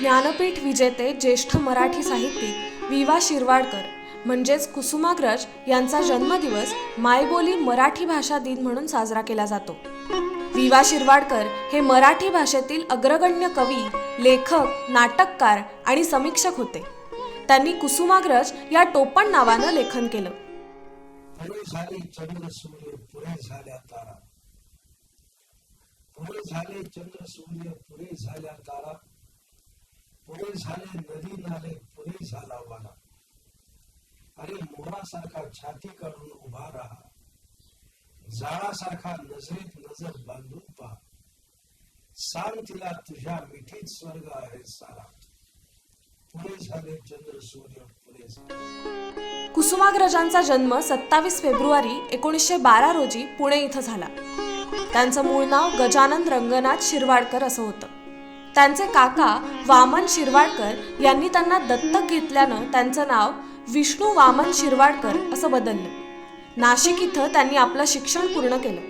ज्ञानपीठ विजेते ज्येष्ठ मराठी साहित्यिक विवा शिरवाडकर म्हणजेच कुसुमाग्रज यांचा जन्मदिवस मायबोली मराठी भाषा दिन म्हणून साजरा केला जातो. विवा शिरवाडकर हे मराठी भाषेतील अग्रगण्य कवी लेखक नाटककार आणि समीक्षक होते. त्यांनी कुसुमाग्रज या टोपण नावानं लेखन केलं. पुढे झाले चंद्र सूर्य पुरे झाल्या तारा. पुढे झाले नदी नाले पुढे झाला वारा अरे मोरासारखा छाती काढून उभा राहा. जाळासारखा नजरेत नजर बांधून पहा. सांग तिला तुझ्या मिठीत स्वर्ग आहे सारा. पुढे झाले चंद्र सूर्य पुढे झाले. कुसुमाग्रजांचा जन्म सत्तावीस फेब्रुवारी एकोणीसशे बारा रोजी पुणे इथं झाला. त्यांचं मूळ नाव गजानन रंगनाथ शिरवाडकर असं होतं. त्यांचे काका वामन शिरवाडकर यांनी त्यांना दत्तक घेतल्यानं त्यांचं नाव विष्णू वामन शिरवाडकर असं बदललं. नाशिक इथं त्यांनी आपलं शिक्षण पूर्ण केलं.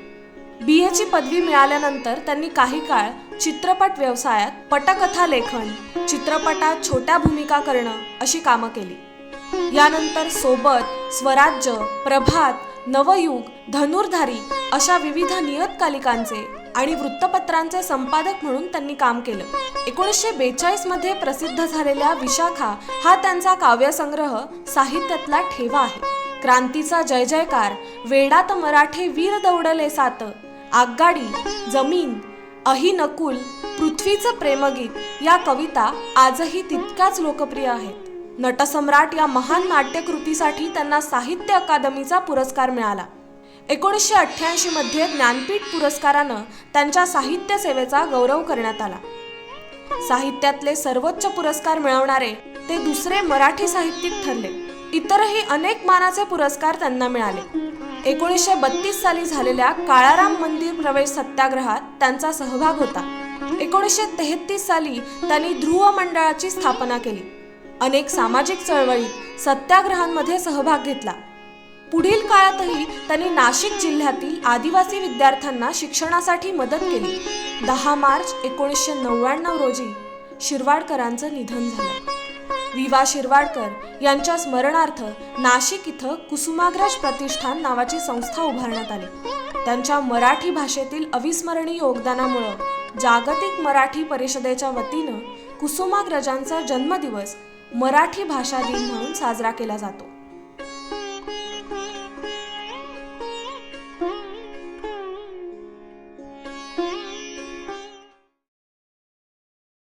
बी एची पदवी मिळाल्यानंतर त्यांनी काही काळ चित्रपट व्यवसायात पटकथा लेखन चित्रपटात छोट्या भूमिका करणं अशी कामं केली. यानंतर सोबत स्वराज्य प्रभात नवयुग धनुर्धारी अशा विविध नियतकालिकांचे आणि वृत्तपत्रांचे संपादक म्हणून त्यांनी काम केलं. एकोणीसशे बेचाळीसमध्ये प्रसिद्ध झालेल्या विशाखा हा त्यांचा काव्यसंग्रह साहित्यातला ठेवा आहे. क्रांतीचा जय जयकार वेडात मराठे वीर दौडले सात आगगाडी जमीन अहि नकुल पृथ्वीचं प्रेमगीत या कविता आजही तितक्याच लोकप्रिय आहेत. नटसम्राट या महान नाट्यकृतीसाठी त्यांना साहित्य अकादमीचा पुरस्कार मिळाला. एकोणीसशे अठ्ठ्याऐंशीमध्ये ज्ञानपीठ पुरस्कारानं त्यांच्या साहित्य सेवेचा गौरव करण्यात आला. साहित्यातले सर्वोच्च पुरस्कार मिळवणारे ते दुसरे मराठी साहित्यिक ठरले. इतरही अनेक मानाचे पुरस्कार त्यांना मिळाले. एकोणीसशे बत्तीस साली झालेल्या काळाराम मंदिर प्रवेश सत्याग्रहात त्यांचा सहभाग होता. एकोणीसशे तेहतीस साली त्यांनी ध्रुव मंडळाची स्थापना केली. अनेक सामाजिक चळवळीत सत्याग्रहांमध्ये सहभाग घेतला. पुढील काळातही त्यांनी नाशिक जिल्ह्यातील आदिवासी विद्यार्थ्यांना शिक्षणासाठी मदत केली. दहा मार्च एकोणीसशे नव्याण्णव रोजी शिरवाडकरांचं निधन झालं. विवा शिरवाडकर यांच्या स्मरणार्थ नाशिक इथं कुसुमाग्रज प्रतिष्ठान नावाची संस्था उभारण्यात आली. त्यांच्या मराठी भाषेतील अविस्मरणीय योगदानामुळं जागतिक मराठी परिषदेच्या वतीनं कुसुमाग्रजांचा जन्मदिवस मराठी भाषा दिन म्हणून साजरा केला जातो.